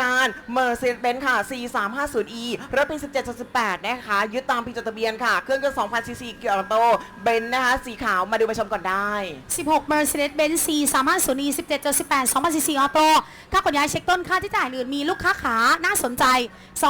การ Mercedes-Benz ค่ะ C350E รถปี 17.18 นะคะ ยึดตามปีจดทะเบียนค่ะ เครื่องยนต์2,000ซีซีเกียร์ออโต้เบนซ์นะคะ สีขาวมาดูมาชมก่อนได้ 16 Mercedes-Benz C 350 E 17.18 2000 c ออโต้ค่าขนย้ายเช็คต้นค่าที่จ่ายอื่นมีลูกค้าขาน่าสนใจ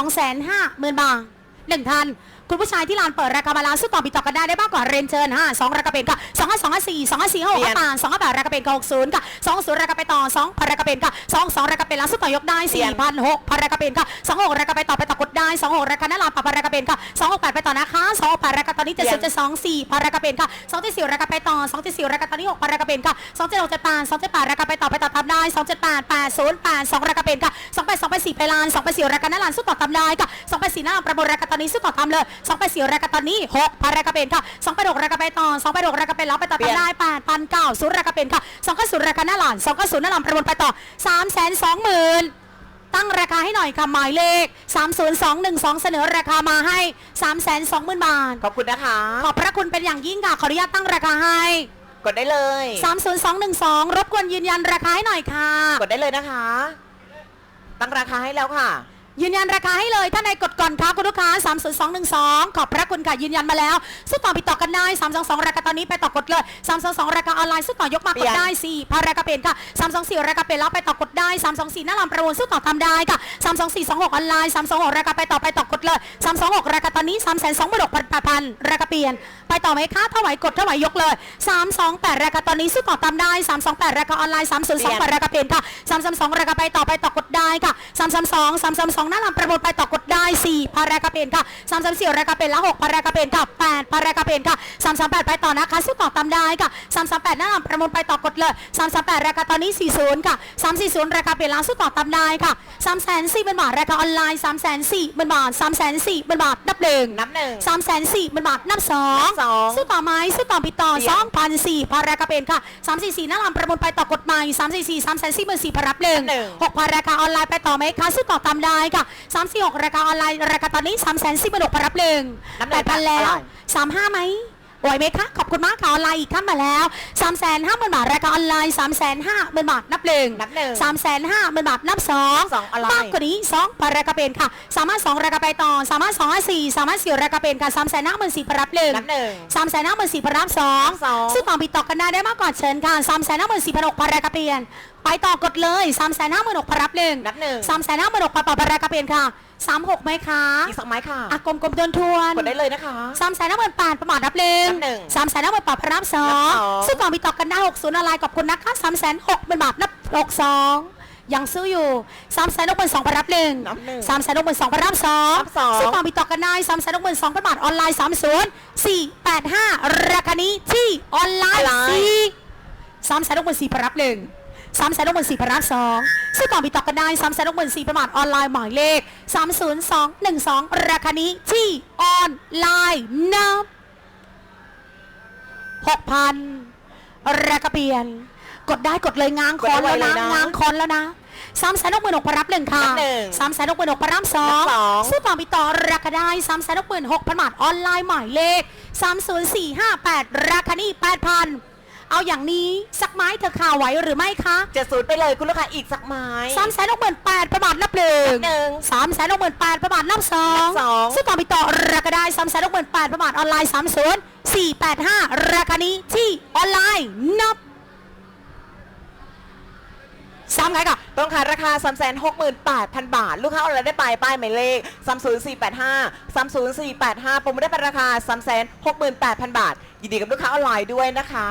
250,000 บาท หนึ่งท่านคุณผู้ชายที่ลานเปิดราคามาลานสู้ต่อปีต่อกันได้ได้มากกว่าเรนเชิญห้าสองราคาเป็นค่ะสองห้าสองห้าสี่สองห้าสี่ห้าหกเปลี่ยนห้าแปดสองห้าแปดราคาเป็นค่ะหกศูนย์ค่ะสองศูนย์ราคาไปต่อสองพันราคาเป็นค่ะสองสองราคาเป็นลานสู้ต่อยกได้เปลี่สี่ยนพันหกพันราคาเป็นค่ะสองหกราคาไปต่อไปต่อกดได้สองหกราคาหน้าลานปรับพันราคาเป็นค่ะสองหกแปดไปต่อนะคะสองหกแปดราคาตอนนี้เจ็ดสิบเจ็ดสองสี่พันราคาเป็นค่ะสองเจ็ดสี่ราคาไปต่อสองเจ็ดสี่ราคาตอนนี้หกพันราคาเป็นค่ะสองเจ็ดหกเจ็ดแปดสองเจ็ดแปดราคาไปต่อไปต่อทำได้สองเจ็ดแปดแปดศูนย์แปดสองราคาเป็นค่ะสองแปดสองแปดสี่ไปลานสองแปดสี่ราคาหน้าลานสู้ต่อทำได้ค่ะสองแปดสี่หน้าลานประมูลราคาตอนนี้สู้ต่อทำเลยสองแปดสี่ราคาตอนนี้หกพันราคาเป็นค่ะสองแปดหกราคาไปต่อสองแปดหกราคาเป็นแล้วไปต่อเปลี่ยนทำได้แปดพันเก้าศูนย์ราคาเป็นค่ะสองก็ศูนย์ราคาหน้าลานสองก็ศูนย์หน้าลานประมูลไปต่อสามแสนสองหมื่นตั้งราคาให้หน่อยค่ะ หมายเลข 30212 เสนอราคามาให้ 320,000 บาท ขอบคุณนะคะ ขอบพระคุณเป็นอย่างยิ่งค่ะ ขออนุญาตตั้งราคาให้ กดได้เลย 30212 รบกวนยืนยันราคาให้หน่อยค่ะ กดได้เลยนะคะ ตั้งราคาให้แล้วค่ะ ยืนยันราคาให้เลยท่านใดกดก่อนค่ะคุณลูกค้า 30212 ขอบพระคุณค่ะ ยืนยันมาแล้ว สู้ต่อไปต่อกันได้322 ราคาตอนนี้ไปต่อกดเลย322 ราคาออนไลน์สู้ต่อยกมากเปลี่ดยนได้4พาราคาเป็นค่ะ324 ราคาเป็นแล้วไปต่อกดได้ 324หน้าลำประมูลสู้ต่อทำได้ค่ะ32426ออนไลน์326ราคาไปต่อไปต่อกดเลย326ราคาตอนนี้ 326,000ราคาเปลี่ยน ไปต่อไหมคะถ้าไหวกดถ้าไหวยกเลย 328 ราคาตอนนี้สู้ต่อทำได้ 328 ราคาออนไลน์302ราคาเปลี่ยนค่ะ332 ราคาไปต่อไปต่อกดได้ค่ะ332 332หน้าลำประมูลไปต่อกดได้4พารากาเป็นค่ะ334ราคาเป็นแล้ว6พารากาเป็นค่ะ8พารากาเป็นค่ะ338ไปต่อนะคะสู้ต่อตามได้ค่ะ338หน้าลำประมูลไปต่อกดเลย338ราคาตอนนี้40ค่ะ340ราคาเป็นแล้วสู้ต่อตามได้ค่ะ304เป็นบาทราคาออนไลน์304เป็นบาท304เป็นบาทนับหนึ่งนับหนึ่งสามแสนสี่เป็นบาทนับสองนับสอง สู้ต่อไหมสู้ต่อปิดต่อเปลี่ยนสองพันสี่พารากาเป็นค่ะสามสี่สี่หน้าลำประมูลไปต่อกฎหมายสามสี่สี่สามแสนสี่หมื่นสี่พารับหนึ่ง หนึ่ง หกพาราคาออนไลน์ไปต่อไหมคะสู้ต่อตามได้ค่ะสามสี่หกราคาออนไลน์ราคาตอนนี้สามแสนสี่หมื่นหกพารับหนึ่งนับหนึ่แปงดพันแล้วอะไรสามห้าไหม ไหวไหมคะ ขอบคุณมากค่ะออนไลน์อีกขั้นมาแล้ว3ามแสนห้าหมื่นบาทราคาออนไลน์3ามแสนห้าหมื่นบาทนับหนึ่งนับหนึ่งสามแสนห้าหมื่นบาทนับสองสองออนไลน์มากกว่านี้สองพารากาเป็นค่ะ สามารถสองราคาไปต่อสามารถสองห้าสี่สามารถสี่ราคาเป็นค่ะสามแสนห้าหมื่นสี่พารับหนึ่งนับหนึ่งสามแสนห้าหมื่นสี่พารับสองสองซึ่งต่อปีต่อกันได้ได้มากกว่าเชิญค่ะสามแสนห้าหมื่นสี่พันหกพารากาเปลี่ยนไปต่อกดเลยสามแสนห้าหมื่นหกพารับหนึ่งนับหนึ่งสามแสนห้าหมื่นหกพาต่อพารากาเปลี่ยนค่ะ สามหกไหมคะอีกสักไม้ค่ะอะกลมกลมๆทวนทวนกดได้เลยนะคะ สามแสนห้าหมื่นแปดประมาทรับหนึ่งนับหนึ่งสามแสนห้าหมื่นแปดพารับสอนังบสองซึ่งต่อปีต่อกันได้หกศูนย์อะไรขอบคุณนะคะสามแสนหกเป็นบาทนับหกสองยังซื้ออยู่สามแสนหกหมื่นสองพารับหนึ่งนับหนึ่งสามแสนหกหมื่นสองพารับสองรับสองซึ่งต่อปีต่อกันได้สามแสนหกหมื่นสองเป็นบาทออนไลน์สามศูนย์สี่แปดห้าราคานี้ที่ออนไลน์สี่สามแสนหกหมื่นสี่พารับหนึ่ง สามแสนหกหมื่นสี่พารับสองซึ่งต่อปีต่อกันได้สามแสนหกหมื่นสี่ประมาทออนไลน์หมายเลขสามศูนย์สองหนึ่งสองราคานี้ที่ออนไลน์นับหกพันราคาเปลี่ยน กดได้กดเลยง้างคอนแล้วกดได้นะไวเลยนะง้างคอนแล้วนะสามแสนหกหมื่นหกพันรับหนึ่งค่ะรับหนึ่งสามแสนหกหมื่นหกพันรับสองรับสองสู้ต่อไปต่อราคาได้สามแสนหกหมื่นหกพันบาทออนไลน์หมายเลขสามศูนย์สี่ห้าแปดราคานี้แปดพัน เอาอย่างนี้สักไม้เธอข่าวไหวหรือไม่คะเจ็ดศูนย์ไปเลยคุณลูกค้าอีกสักไม้ สามแสนหกหมื่นแปดประมาทนับหนึ่งนับหนึ่งสามแสนหกหมื่นแปดประมาทนับสองนับสองสู้ต่อไปต่อราคาได้สามแสนหกหมื่นแปดประมาทออนไลน์สามศูนย์สี่แปดห้าราคานี้ที่ออนไลน์นับซ้ำไงก่อนต้องขายราคา 3 6 8 0 0 0 บาท ลูกค้าเอาอะไรได้ไปป้ายหมายเลข 30485 30485โปรโมทได้เป็นราคา 3 6 8 0 0 0 บาท ยินดีกับลูกค้าออนไลน์ด้วยนะคะ